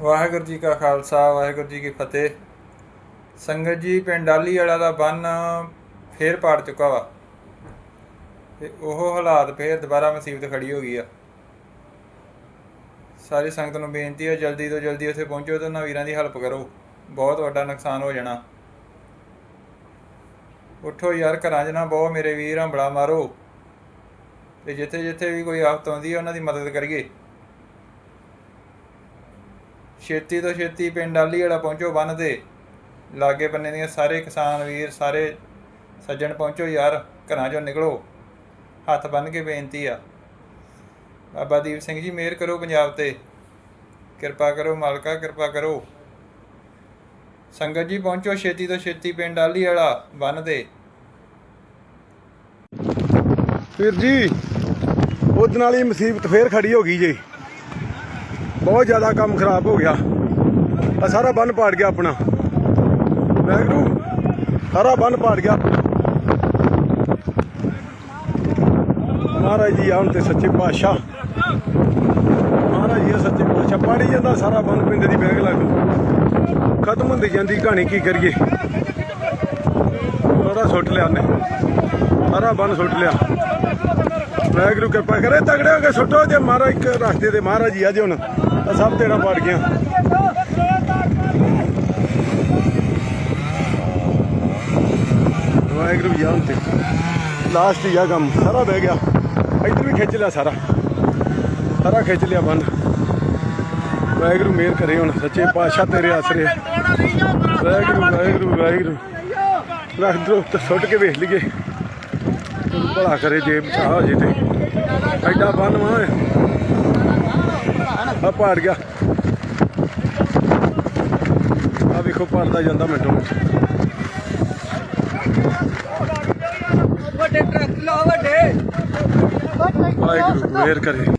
ਵਾਹਿਗੁਰੂ ਜੀ ਕਾ ਖਾਲਸਾ, ਵਾਹਿਗੁਰੂ ਜੀ ਕੀ ਫਤਿਹ। ਸੰਗਤ ਜੀ, ਪਿੰਡ ਡਾਲੀ ਵਾਲਾ ਦਾ ਬੰਨ ਫੇਰ ਪਾੜ ਚੁੱਕਾ ਵਾ। ਤੇ ਉਹ ਹਾਲਾਤ ਫੇਰ ਦੁਬਾਰਾ ਮੁਸੀਬਤ ਖੜੀ ਹੋ ਗਈ ਆ। ਸਾਰੀ ਸੰਗਤ ਨੂੰ ਬੇਨਤੀ ਹੈ ਜਲਦੀ ਤੋਂ ਜਲਦੀ ਉੱਥੇ ਪਹੁੰਚੋ ਤੇ ਉਹਨਾਂ ਵੀਰਾਂ ਦੀ ਹੈਲਪ ਕਰੋ। ਬਹੁਤ ਵੱਡਾ ਨੁਕਸਾਨ ਹੋ ਜਾਣਾ। ਉੱਠੋ ਯਾਰ, ਘਰਾਂ 'ਚ ਨਾ ਬਹੁ, ਮੇਰੇ ਵੀਰ ਹੰਬੜਾ ਮਾਰੋ। ਤੇ ਜਿੱਥੇ ਜਿੱਥੇ ਵੀ ਕੋਈ ਆਫਤ ਆਉਂਦੀ ਹੈ ਉਹਨਾਂ ਦੀ ਮਦਦ ਕਰੀਏ। ਛੇਤੀ ਤੋਂ ਛੇਤੀ ਪਿੰਡ ਆਲੀ ਵਾਲਾ ਪਹੁੰਚੋ, ਬੰਨ ਤੇ। ਲਾਗੇ ਬੰਨੇ ਦੀਆਂ ਸਾਰੇ ਕਿਸਾਨ ਵੀਰ, ਸਾਰੇ ਸੱਜਣ ਪਹੁੰਚੋ ਯਾਰ, ਘਰਾਂ ਚੋਂ ਨਿਕਲੋ। ਹੱਥ ਬੰਨ ਕੇ ਬੇਨਤੀ ਆ। ਬਾਬਾ ਦੀਪ ਸਿੰਘ ਜੀ, ਮਿਹਰ ਕਰੋ ਪੰਜਾਬ ਤੇ। ਕਿਰਪਾ ਕਰੋ ਮਾਲਕਾ, ਕਿਰਪਾ ਕਰੋ। ਸੰਗਤ ਜੀ, ਪਹੁੰਚੋ ਛੇਤੀ ਤੋਂ ਛੇਤੀ ਪਿੰਡ ਆਲੀ ਵਾਲਾ ਬੰਨ ਤੇ। ਵੀਰ ਜੀ ਉਹਦੇ ਨਾਲ ਹੀ ਮੁਸੀਬਤ ਫੇਰ ਖੜੀ ਹੋ ਗਈ ਜੀ। ਬਹੁਤ ਜ਼ਿਆਦਾ ਕੰਮ ਖਰਾਬ ਹੋ ਗਿਆ। ਆ ਸਾਰਾ ਬੰਨ ਪਾੜ ਗਿਆ ਆਪਣਾ। ਵੈਗਰੂ ਸਾਰਾ ਬੰਨ ਪਾੜ ਗਿਆ। ਮਹਾਰਾਜ ਜੀ ਆਉਣ ਤੇ ਸੱਚੇ ਪਾਤਸ਼ਾਹ। ਮਹਾਰਾਜ ਜੀ ਸੱਚੇ ਪਾਤਸ਼ਾਹ। ਪਾੜੀ ਜਾਂਦਾ, ਸਾਰਾ ਬੰਨ ਪਿੰਡ ਦੀ ਬੈਗ ਲੱਗ ਖਤਮ ਹੁੰਦੀ ਜਾਂਦੀ ਕਹਾਣੀ, ਕੀ ਕਰੀਏ? ਸਾਰਾ ਸੁੱਟ ਲਿਆ ਨੇ ਸਾਰਾ ਬੰਨ ਸੁੱਟ ਲਿਆ। ਵਾਹਿਗੁਰੂ ਕਿਰਪਾ ਕਰੇ, ਤਗੜੇ ਹੋ ਕੇ ਸੁੱਟੋ ਜੇ ਮਹਾਰਾਜ ਇੱਕ ਰਸਤੇ ਤੇ ਮਹਾਰਾਜ ਜੀ ਆ ਜੇ ਹੁਣ। ਸਭ ਤੇਰਾ ਪੜ ਗਿਆ। ਵਾਹਿਗੁਰੂ ਜੀ ਤੇ ਲਾਸਟ ਹੀ ਆ ਕੰਮ, ਸਾਰਾ ਬਹਿ ਗਿਆ। ਇੱਧਰ ਵੀ ਖਿੱਚ ਲਿਆ ਸਾਰਾ। ਸਾਰਾ ਖਿੱਚ ਲਿਆ ਬੰਦ। ਵਾਹਿਗੁਰੂ ਮਿਹਰ ਕਰੇ ਹੁਣ, ਸੱਚੇ ਪਾਤਸ਼ਾਹ ਤੇਰੇ ਆਸਰੇ। ਵਾਹਿਗੁਰੂ ਵਾਹਿਗੁਰੂ ਵਾਹਿਗੁਰੂ। ਰੱਖ ਦੋ ਤੇ ਸੁੱਟ ਕੇ ਵੇਖ ਲਈਏ। ਭਲਾ ਕਰੇ ਜੇ ਬਚਾ ਜੇ ਤੇ। ਐਡਾ ਬੰਨ ਵਾ। ਆ ਪਾੜ ਗਿਆ। ਆ ਵੇਖੋ ਪੜਦਾ ਜਾਂਦਾ ਮਿੰਟੋ ਮਿੰਟ। ਵੱਡੇ ਟਰੱਕ ਲਾਓ ਵੱਡੇ। ਵਾਹਿਗੁਰੂ ਮਿਹਰ ਕਰੇ।